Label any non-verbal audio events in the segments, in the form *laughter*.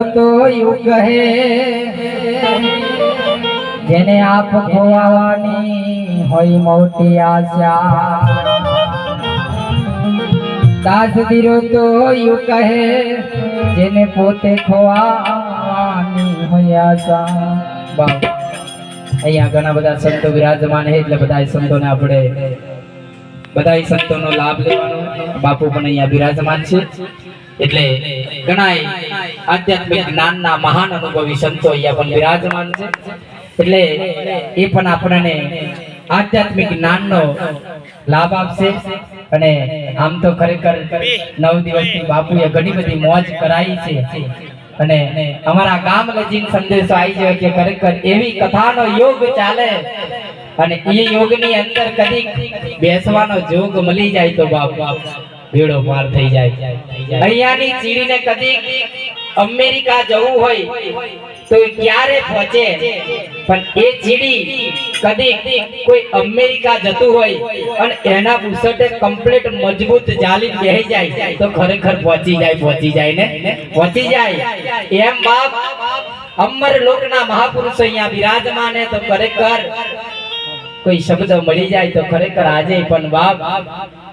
તો યુગ કહે જેને આપ ખોવાની હોય મોટી આશા. દાસ ધીરો તો યુગ કહે જેને પોતે ખોવાની હોય આશા. અહીંયા ઘણા બધા સંતો વિરાજમાન છે, એટલે બધા સંતોને આપણે બધા સંતોનો લાભ લેવાનો. બાપુ પણ અહીંયા બિરાજમાન છે. એટલે ઘણા આધ્યાત્મિક જ્ઞાનના મહાન અનુભવી સંતો અહીંયા પણ બિરાજમાન છે. એટલે એ પણ આપણને આધ્યાત્મિક જ્ઞાનનો લાભ આપશે. અને આમ તો ખરેખર નવ દિવસની બાપુએ ઘણી બધી મોજ કરાઈ છે. અને અમારા ગામ લજીન સંદેશો આવી જાય કે ખરેખર એવી કથાનો યોગ ચાલે. અને એ યોગની અંદર કદી બેસવાનો જોગ મળી જાય તો બાપ બાપ. ભેડો પાર થઈ જાય. અહીંયાની ચીડીને કદી અમેરિકા જવું હોય તો ક્યારે પહોંચે? પણ એ ચીડી કદી કોઈ અમેરિકા જતું હોય અને એના બુસટે કમ્પ્લીટ મજબૂત જાલી બેહી જાય તો ખરેખર પહોંચી જાય પહોંચી જાય ને? પહોંચી જાય. એમ બાપ અમર લોકના મહાપુરુષ અહીંયા બિરાજમાન તો ખરેખર કોઈ શબ્દ મળી જાય તો ખરેખર આજે પણ બાપ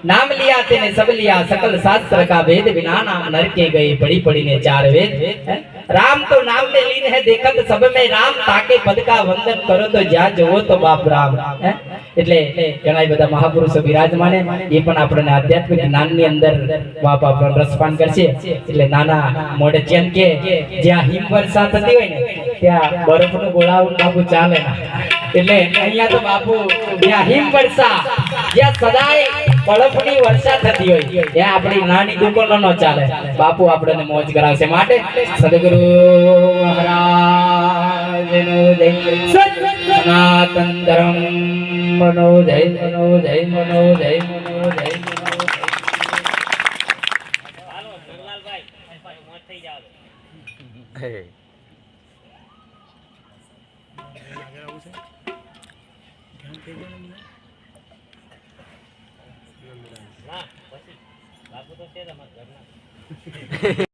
નામ लिया तेने सब लिया सकल शास्त्र का वेद विना नाम नर के गए पड़ी पड़ी ने चार वेद हैं? राम तो नाम में लीन है देखत सब में राम ताके पद का वंदन करो तो જ્યાં જુઓ તો બાપ રામ हैं? એટલે ઘણા બધા મહાપુરુષો બિરાજમાને એ પણ આપણને આધ્યાત્મિક જ્ઞાનની અંદર બાપ આપણને રસપાન કરશે એટલે નાના મોઢે જેમ કે જ્યાં હિમ વર્ષા થતી હોય ને ત્યાં બરફનું ગોળાવું બાપુ ચાલે ના એટલે અહીંયા તો બાપુ જ્યાં હિમ વર્ષા જ્યાં સદાય બરફની વર્ષા થતી હોય, ત્યાં આપણી નાની દુકાનો નો ચાલે. બાપુ આપણને મોજ કરાવશે. માટે સદગુરુ મહારાજનો જય. સનાતન ધર્મ મનો જય મનો જય મનો જય મનો જય મનો *laughs*